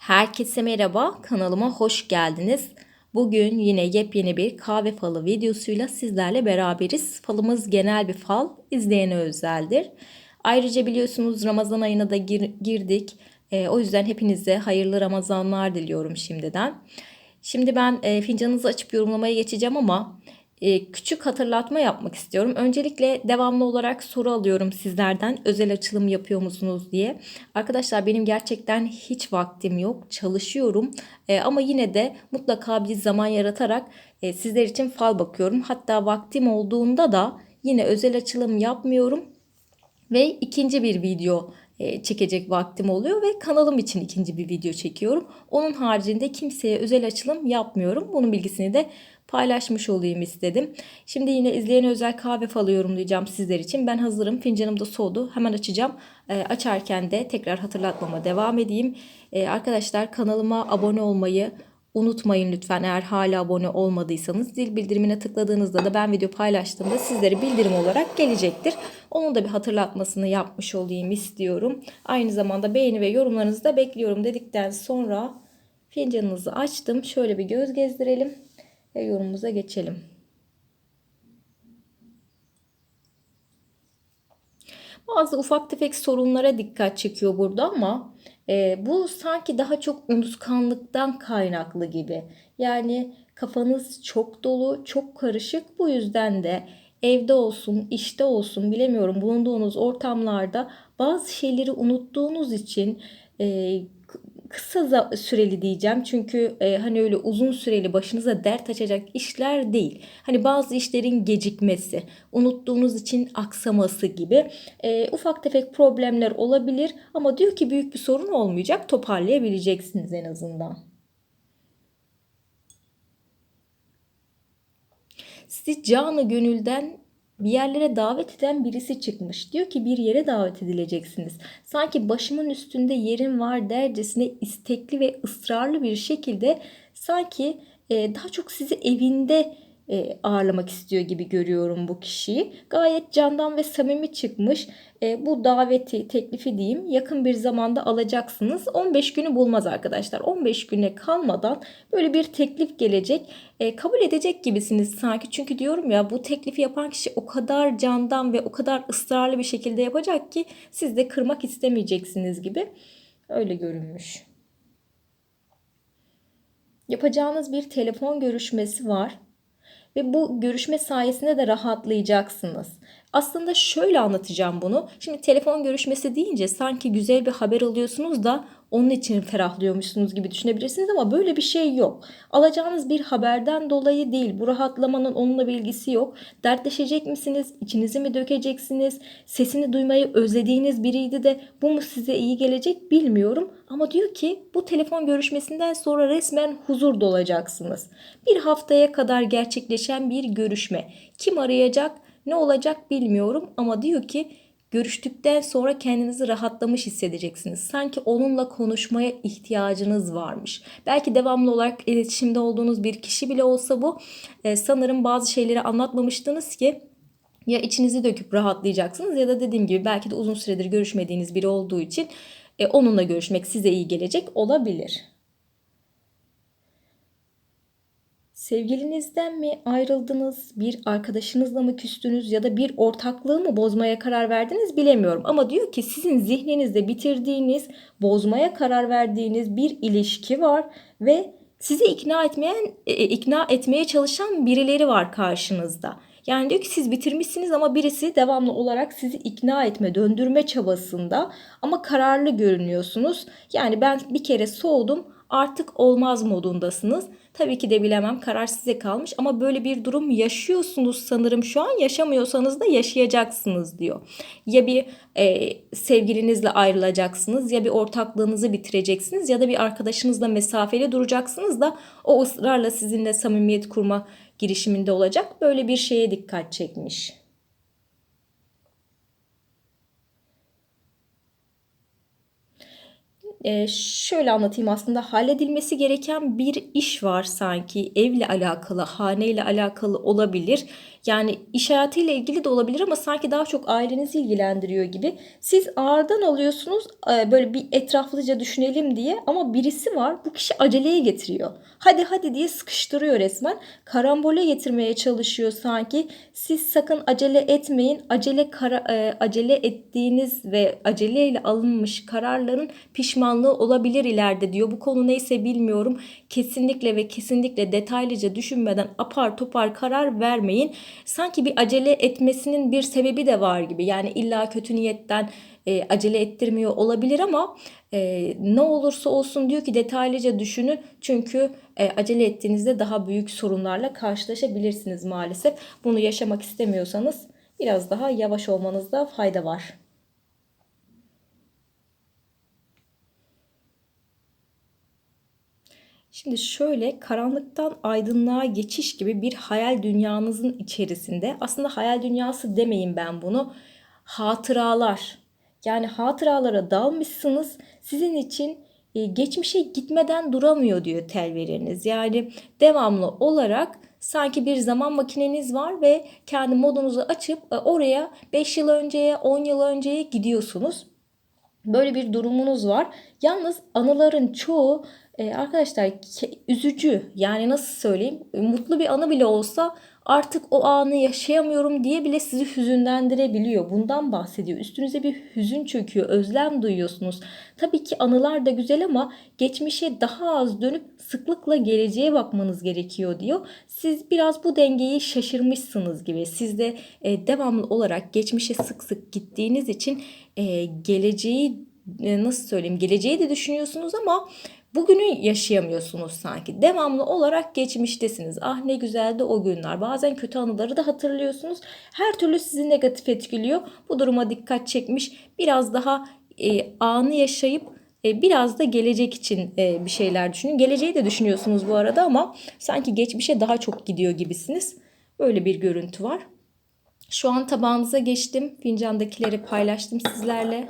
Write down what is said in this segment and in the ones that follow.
Herkese merhaba, kanalıma hoş geldiniz. Bugün yine yepyeni bir kahve falı videosuyla sizlerle beraberiz. Falımız genel bir fal, izleyene özeldir. Ayrıca biliyorsunuz Ramazan ayına da gir- girdik. Ee, o yüzden hepinize hayırlı Ramazanlar diliyorum şimdiden. Şimdi ben e, fincanınızı açıp yorumlamaya geçeceğim ama e, küçük hatırlatma yapmak istiyorum. Öncelikle devamlı olarak soru alıyorum sizlerden. Özel açılım yapıyor musunuz diye. Arkadaşlar benim gerçekten hiç vaktim yok. Çalışıyorum. E, ama yine de mutlaka bir zaman yaratarak e, sizler için fal bakıyorum. Hatta vaktim olduğunda da yine özel açılım yapmıyorum. Ve ikinci bir video e, çekecek vaktim oluyor ve kanalım için ikinci bir video çekiyorum. Onun haricinde kimseye özel açılım yapmıyorum. Bunun bilgisini de paylaşmış olayım istedim. Şimdi yine izleyen özel kahve falı yorumlayacağım sizler için. Ben hazırım. Fincanım da soğudu. Hemen açacağım. E, açarken de tekrar hatırlatmama devam edeyim. E, arkadaşlar kanalıma abone olmayı, Unutmayın lütfen eğer hala abone olmadıysanız zil bildirimine tıkladığınızda da ben video paylaştığımda sizlere bildirim olarak gelecektir. Onun da bir hatırlatmasını yapmış olayım istiyorum. Aynı zamanda beğeni ve yorumlarınızı da bekliyorum dedikten sonra fincanınızı açtım. Şöyle bir göz gezdirelim ve yorumumuza geçelim. Bazı ufak tefek sorunlara dikkat çekiyor burada ama e, bu sanki daha çok unutkanlıktan kaynaklı gibi. Yani kafanız çok dolu, çok karışık. Bu yüzden de evde olsun, işte olsun bilemiyorum bulunduğunuz ortamlarda bazı şeyleri unuttuğunuz için e, kısa süreli diyeceğim. Çünkü e, hani öyle uzun süreli başınıza dert açacak işler değil. Hani bazı işlerin gecikmesi, unuttuğunuz için aksaması gibi e, ufak tefek problemler olabilir. Ama diyor ki büyük bir sorun olmayacak. Toparlayabileceksiniz en azından. Sizi canı gönülden bir yerlere davet eden birisi çıkmış. Diyor ki bir yere davet edileceksiniz. Sanki başımın üstünde yerim var dercesine istekli ve ısrarlı bir şekilde sanki e, daha çok sizi evinde e, ağırlamak istiyor gibi görüyorum bu kişiyi. Gayet candan ve samimi çıkmış. E, bu daveti, teklifi diyeyim yakın bir zamanda alacaksınız. 15 günü bulmaz arkadaşlar. 15 güne kalmadan böyle bir teklif gelecek. E, kabul edecek gibisiniz sanki. Çünkü diyorum ya bu teklifi yapan kişi o kadar candan ve o kadar ısrarlı bir şekilde yapacak ki siz de kırmak istemeyeceksiniz gibi. Öyle görünmüş. Yapacağınız bir telefon görüşmesi var ve bu görüşme sayesinde de rahatlayacaksınız. Aslında şöyle anlatacağım bunu. Şimdi telefon görüşmesi deyince sanki güzel bir haber alıyorsunuz da onun için ferahlıyormuşsunuz gibi düşünebilirsiniz ama böyle bir şey yok. Alacağınız bir haberden dolayı değil. Bu rahatlamanın onunla bir ilgisi yok. Dertleşecek misiniz? İçinizi mi dökeceksiniz? Sesini duymayı özlediğiniz biriydi de bu mu size iyi gelecek bilmiyorum. Ama diyor ki bu telefon görüşmesinden sonra resmen huzur dolacaksınız. Bir haftaya kadar gerçekleşen bir görüşme. Kim arayacak? Ne olacak bilmiyorum ama diyor ki görüştükten sonra kendinizi rahatlamış hissedeceksiniz. Sanki onunla konuşmaya ihtiyacınız varmış. Belki devamlı olarak iletişimde olduğunuz bir kişi bile olsa bu e, sanırım bazı şeyleri anlatmamıştınız ki ya içinizi döküp rahatlayacaksınız ya da dediğim gibi belki de uzun süredir görüşmediğiniz biri olduğu için e, onunla görüşmek size iyi gelecek olabilir. Sevgilinizden mi ayrıldınız, bir arkadaşınızla mı küstünüz ya da bir ortaklığı mı bozmaya karar verdiniz bilemiyorum. Ama diyor ki sizin zihninizde bitirdiğiniz, bozmaya karar verdiğiniz bir ilişki var ve sizi ikna etmeyen, e, e, ikna etmeye çalışan birileri var karşınızda. Yani diyor ki siz bitirmişsiniz ama birisi devamlı olarak sizi ikna etme, döndürme çabasında ama kararlı görünüyorsunuz. Yani ben bir kere soğudum artık olmaz modundasınız. Tabii ki de bilemem karar size kalmış ama böyle bir durum yaşıyorsunuz sanırım şu an yaşamıyorsanız da yaşayacaksınız diyor. Ya bir e, sevgilinizle ayrılacaksınız ya bir ortaklığınızı bitireceksiniz ya da bir arkadaşınızla mesafeli duracaksınız da o ısrarla sizinle samimiyet kurma girişiminde olacak. Böyle bir şeye dikkat çekmiş. E, şöyle anlatayım aslında halledilmesi gereken bir iş var sanki evle alakalı, haneyle alakalı olabilir. Yani iş hayatıyla ilgili de olabilir ama sanki daha çok ailenizi ilgilendiriyor gibi. Siz ağırdan alıyorsunuz e, böyle bir etraflıca düşünelim diye ama birisi var bu kişi aceleye getiriyor. Hadi hadi diye sıkıştırıyor resmen. Karambole getirmeye çalışıyor sanki. Siz sakın acele etmeyin. Acele kara, e, acele ettiğiniz ve aceleyle alınmış kararların pişmanlığı olabilir ileride diyor. Bu konu neyse bilmiyorum. Kesinlikle ve kesinlikle detaylıca düşünmeden apar topar karar vermeyin sanki bir acele etmesinin bir sebebi de var gibi. Yani illa kötü niyetten e, acele ettirmiyor olabilir ama e, ne olursa olsun diyor ki detaylıca düşünün. Çünkü e, acele ettiğinizde daha büyük sorunlarla karşılaşabilirsiniz maalesef. Bunu yaşamak istemiyorsanız biraz daha yavaş olmanızda fayda var. Şimdi şöyle karanlıktan aydınlığa geçiş gibi bir hayal dünyanızın içerisinde aslında hayal dünyası demeyin ben bunu hatıralar yani hatıralara dalmışsınız sizin için e, geçmişe gitmeden duramıyor diyor telveriniz. Yani devamlı olarak sanki bir zaman makineniz var ve kendi modunuzu açıp e, oraya 5 yıl önceye 10 yıl önceye gidiyorsunuz. Böyle bir durumunuz var. Yalnız anıların çoğu e, arkadaşlar üzücü yani nasıl söyleyeyim mutlu bir anı bile olsa artık o anı yaşayamıyorum diye bile sizi hüzünlendirebiliyor. Bundan bahsediyor. Üstünüze bir hüzün çöküyor, özlem duyuyorsunuz. Tabii ki anılar da güzel ama geçmişe daha az dönüp sıklıkla geleceğe bakmanız gerekiyor diyor. Siz biraz bu dengeyi şaşırmışsınız gibi. Siz de e, devamlı olarak geçmişe sık sık gittiğiniz için e, geleceği e, nasıl söyleyeyim geleceği de düşünüyorsunuz ama Bugünü yaşayamıyorsunuz sanki. Devamlı olarak geçmiştesiniz. Ah ne güzeldi o günler. Bazen kötü anıları da hatırlıyorsunuz. Her türlü sizi negatif etkiliyor. Bu duruma dikkat çekmiş. Biraz daha e, anı yaşayıp e, biraz da gelecek için e, bir şeyler düşünün. Geleceği de düşünüyorsunuz bu arada ama sanki geçmişe daha çok gidiyor gibisiniz. Böyle bir görüntü var. Şu an tabağınıza geçtim. Fincandakileri paylaştım sizlerle.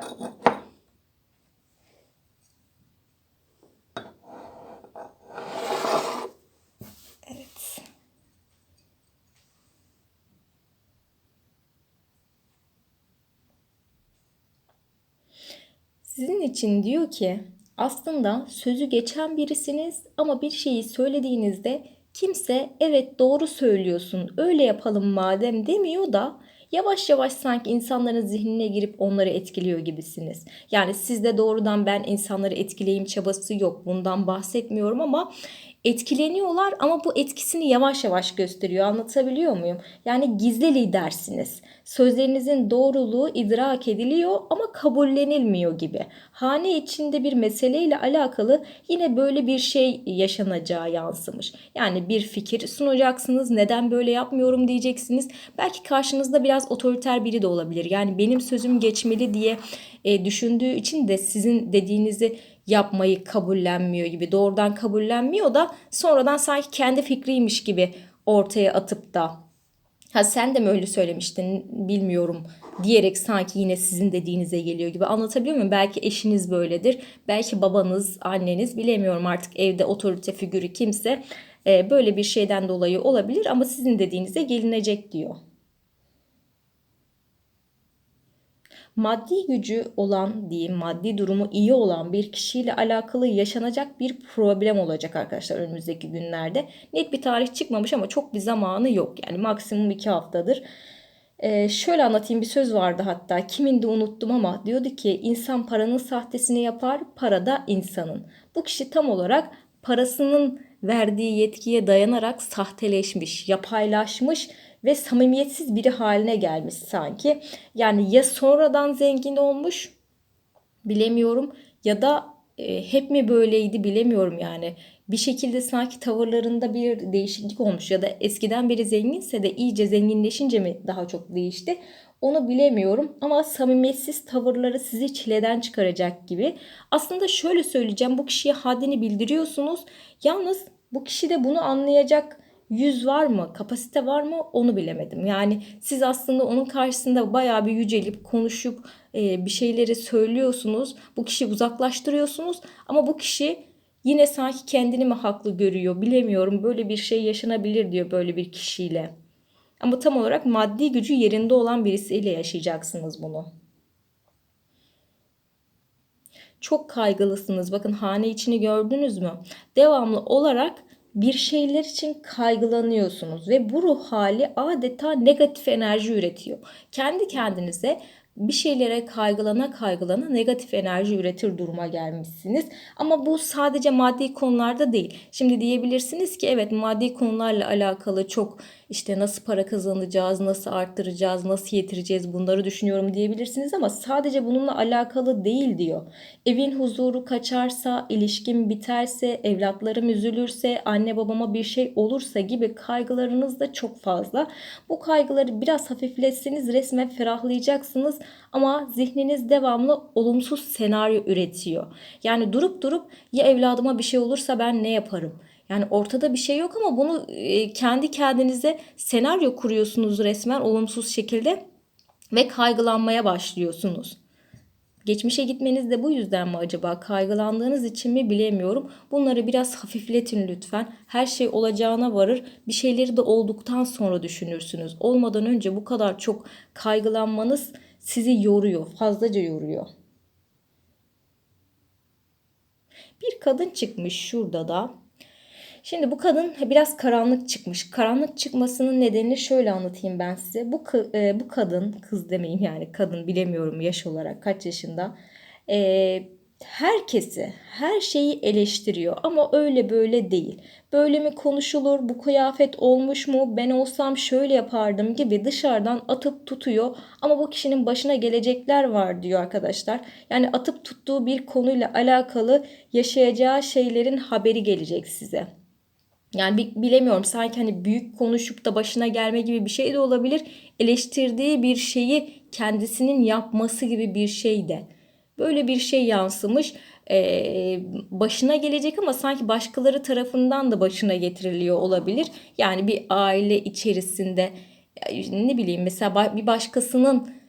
Sizin için diyor ki aslında sözü geçen birisiniz ama bir şeyi söylediğinizde kimse evet doğru söylüyorsun öyle yapalım madem demiyor da yavaş yavaş sanki insanların zihnine girip onları etkiliyor gibisiniz. Yani sizde doğrudan ben insanları etkileyim çabası yok bundan bahsetmiyorum ama etkileniyorlar ama bu etkisini yavaş yavaş gösteriyor. Anlatabiliyor muyum? Yani gizli lidersiniz. Sözlerinizin doğruluğu idrak ediliyor ama kabullenilmiyor gibi. Hane içinde bir meseleyle alakalı yine böyle bir şey yaşanacağı yansımış. Yani bir fikir sunacaksınız. Neden böyle yapmıyorum diyeceksiniz. Belki karşınızda biraz otoriter biri de olabilir. Yani benim sözüm geçmeli diye e, düşündüğü için de sizin dediğinizi yapmayı kabullenmiyor gibi doğrudan kabullenmiyor da sonradan sanki kendi fikriymiş gibi ortaya atıp da ha sen de mi öyle söylemiştin bilmiyorum diyerek sanki yine sizin dediğinize geliyor gibi anlatabiliyor muyum? Belki eşiniz böyledir. Belki babanız, anneniz bilemiyorum artık evde otorite figürü kimse böyle bir şeyden dolayı olabilir ama sizin dediğinize gelinecek diyor. Maddi gücü olan diyeyim maddi durumu iyi olan bir kişiyle alakalı yaşanacak bir problem olacak arkadaşlar önümüzdeki günlerde. Net bir tarih çıkmamış ama çok bir zamanı yok. Yani maksimum iki haftadır. Ee, şöyle anlatayım bir söz vardı hatta kimin de unuttum ama diyordu ki insan paranın sahtesini yapar para da insanın. Bu kişi tam olarak parasının verdiği yetkiye dayanarak sahteleşmiş, yapaylaşmış ve samimiyetsiz biri haline gelmiş sanki. Yani ya sonradan zengin olmuş bilemiyorum ya da e, hep mi böyleydi bilemiyorum yani. Bir şekilde sanki tavırlarında bir değişiklik olmuş ya da eskiden beri zenginse de iyice zenginleşince mi daha çok değişti? Onu bilemiyorum ama samimiyetsiz tavırları sizi çileden çıkaracak gibi. Aslında şöyle söyleyeceğim bu kişiye haddini bildiriyorsunuz. Yalnız bu kişi de bunu anlayacak yüz var mı, kapasite var mı onu bilemedim. Yani siz aslında onun karşısında bayağı bir yücelip konuşup e, bir şeyleri söylüyorsunuz. Bu kişiyi uzaklaştırıyorsunuz ama bu kişi yine sanki kendini mi haklı görüyor bilemiyorum. Böyle bir şey yaşanabilir diyor böyle bir kişiyle. Ama tam olarak maddi gücü yerinde olan birisiyle yaşayacaksınız bunu. Çok kaygılısınız. Bakın hane içini gördünüz mü? Devamlı olarak bir şeyler için kaygılanıyorsunuz ve bu ruh hali adeta negatif enerji üretiyor. Kendi kendinize bir şeylere kaygılana kaygılana negatif enerji üretir duruma gelmişsiniz. Ama bu sadece maddi konularda değil. Şimdi diyebilirsiniz ki evet maddi konularla alakalı çok işte nasıl para kazanacağız, nasıl arttıracağız, nasıl yetireceğiz bunları düşünüyorum diyebilirsiniz ama sadece bununla alakalı değil diyor. Evin huzuru kaçarsa, ilişkim biterse, evlatlarım üzülürse, anne babama bir şey olursa gibi kaygılarınız da çok fazla. Bu kaygıları biraz hafifletseniz resmen ferahlayacaksınız ama zihniniz devamlı olumsuz senaryo üretiyor. Yani durup durup ya evladıma bir şey olursa ben ne yaparım? Yani ortada bir şey yok ama bunu e, kendi kendinize senaryo kuruyorsunuz resmen olumsuz şekilde ve kaygılanmaya başlıyorsunuz. Geçmişe gitmeniz de bu yüzden mi acaba? Kaygılandığınız için mi bilemiyorum. Bunları biraz hafifletin lütfen. Her şey olacağına varır. Bir şeyleri de olduktan sonra düşünürsünüz. Olmadan önce bu kadar çok kaygılanmanız sizi yoruyor, fazlaca yoruyor. Bir kadın çıkmış şurada da. Şimdi bu kadın biraz karanlık çıkmış. Karanlık çıkmasının nedenini şöyle anlatayım ben size. Bu e, bu kadın, kız demeyeyim yani kadın bilemiyorum yaş olarak kaç yaşında. E, herkesi, her şeyi eleştiriyor ama öyle böyle değil. Böyle mi konuşulur, bu kıyafet olmuş mu, ben olsam şöyle yapardım gibi dışarıdan atıp tutuyor. Ama bu kişinin başına gelecekler var diyor arkadaşlar. Yani atıp tuttuğu bir konuyla alakalı yaşayacağı şeylerin haberi gelecek size. Yani bilemiyorum sanki hani büyük konuşup da başına gelme gibi bir şey de olabilir. Eleştirdiği bir şeyi kendisinin yapması gibi bir şey de. Böyle bir şey yansımış. Ee, başına gelecek ama sanki başkaları tarafından da başına getiriliyor olabilir. Yani bir aile içerisinde ne bileyim mesela bir başkasının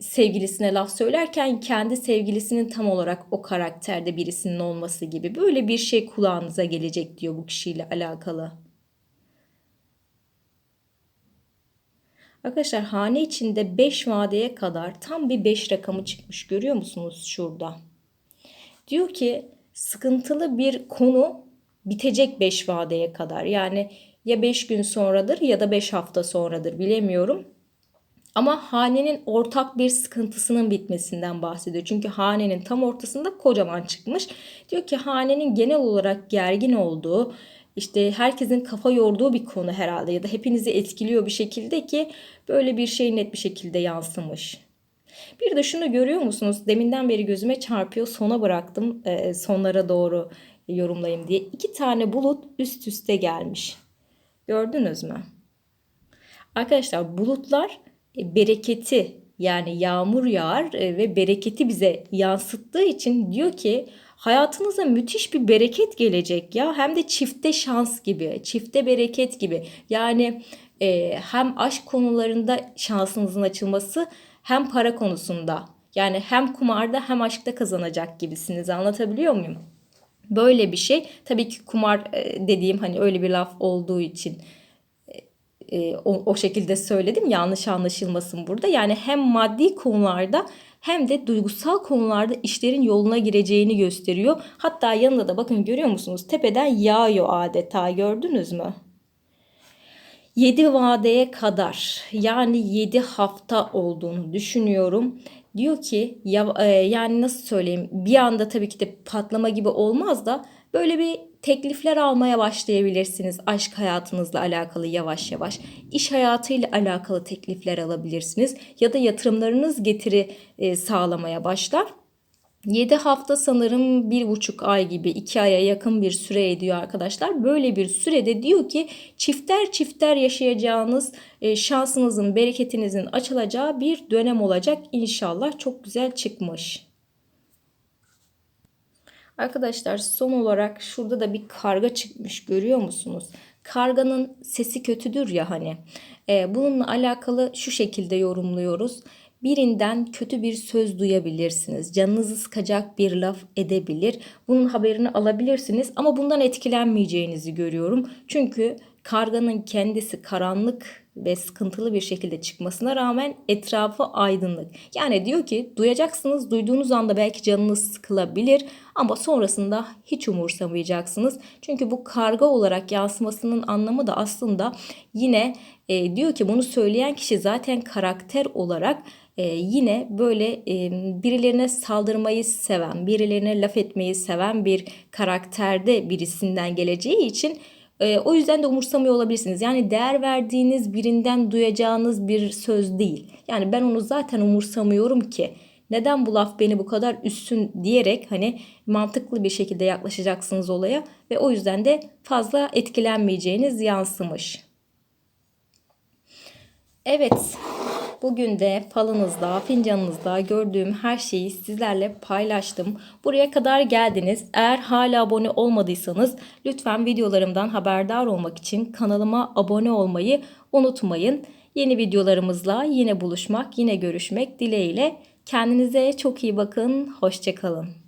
sevgilisine laf söylerken kendi sevgilisinin tam olarak o karakterde birisinin olması gibi böyle bir şey kulağınıza gelecek diyor bu kişiyle alakalı. Arkadaşlar hane içinde 5 vadeye kadar tam bir 5 rakamı çıkmış görüyor musunuz şurada? Diyor ki sıkıntılı bir konu bitecek 5 vadeye kadar. Yani ya 5 gün sonradır ya da 5 hafta sonradır bilemiyorum. Ama hanenin ortak bir sıkıntısının bitmesinden bahsediyor. Çünkü hanenin tam ortasında kocaman çıkmış. Diyor ki hanenin genel olarak gergin olduğu, işte herkesin kafa yorduğu bir konu herhalde ya da hepinizi etkiliyor bir şekilde ki böyle bir şey net bir şekilde yansımış. Bir de şunu görüyor musunuz? Deminden beri gözüme çarpıyor. Sona bıraktım. E, sonlara doğru yorumlayayım diye. İki tane bulut üst üste gelmiş. Gördünüz mü? Arkadaşlar bulutlar bereketi yani yağmur yağar e, ve bereketi bize yansıttığı için diyor ki hayatınıza müthiş bir bereket gelecek ya. Hem de çifte şans gibi çifte bereket gibi. Yani e, hem aşk konularında şansınızın açılması hem para konusunda. Yani hem kumarda hem aşkta kazanacak gibisiniz. Anlatabiliyor muyum? Böyle bir şey. Tabii ki kumar e, dediğim hani öyle bir laf olduğu için e, o, o şekilde söyledim yanlış anlaşılmasın burada. Yani hem maddi konularda hem de duygusal konularda işlerin yoluna gireceğini gösteriyor. Hatta yanında da bakın görüyor musunuz? Tepeden yağıyor adeta gördünüz mü? 7 vadeye kadar yani 7 hafta olduğunu düşünüyorum. Diyor ki ya, e, yani nasıl söyleyeyim bir anda tabii ki de patlama gibi olmaz da böyle bir teklifler almaya başlayabilirsiniz aşk hayatınızla alakalı yavaş yavaş. İş hayatıyla alakalı teklifler alabilirsiniz ya da yatırımlarınız getiri e, sağlamaya başlar. 7 hafta sanırım 1,5 ay gibi 2 aya yakın bir süre ediyor arkadaşlar. Böyle bir sürede diyor ki çifter çifter yaşayacağınız e, şansınızın, bereketinizin açılacağı bir dönem olacak inşallah. Çok güzel çıkmış. Arkadaşlar son olarak şurada da bir karga çıkmış görüyor musunuz? karganın sesi kötüdür ya hani. E, bununla alakalı şu şekilde yorumluyoruz. Birinden kötü bir söz duyabilirsiniz. Canınızı sıkacak bir laf edebilir. Bunun haberini alabilirsiniz ama bundan etkilenmeyeceğinizi görüyorum. Çünkü karganın kendisi karanlık ve sıkıntılı bir şekilde çıkmasına rağmen etrafı aydınlık. Yani diyor ki duyacaksınız duyduğunuz anda belki canınız sıkılabilir ama sonrasında hiç umursamayacaksınız. Çünkü bu karga olarak yansımasının anlamı da aslında yine e, diyor ki bunu söyleyen kişi zaten karakter olarak e, yine böyle e, birilerine saldırmayı seven, birilerine laf etmeyi seven bir karakterde birisinden geleceği için e, o yüzden de umursamıyor olabilirsiniz. Yani değer verdiğiniz birinden duyacağınız bir söz değil. Yani ben onu zaten umursamıyorum ki. Neden bu laf beni bu kadar üstün diyerek hani mantıklı bir şekilde yaklaşacaksınız olaya ve o yüzden de fazla etkilenmeyeceğiniz yansımış. Evet, bugün de falınızda, fincanınızda gördüğüm her şeyi sizlerle paylaştım. Buraya kadar geldiniz. Eğer hala abone olmadıysanız lütfen videolarımdan haberdar olmak için kanalıma abone olmayı unutmayın. Yeni videolarımızla yine buluşmak, yine görüşmek dileğiyle. Kendinize çok iyi bakın. Hoşçakalın.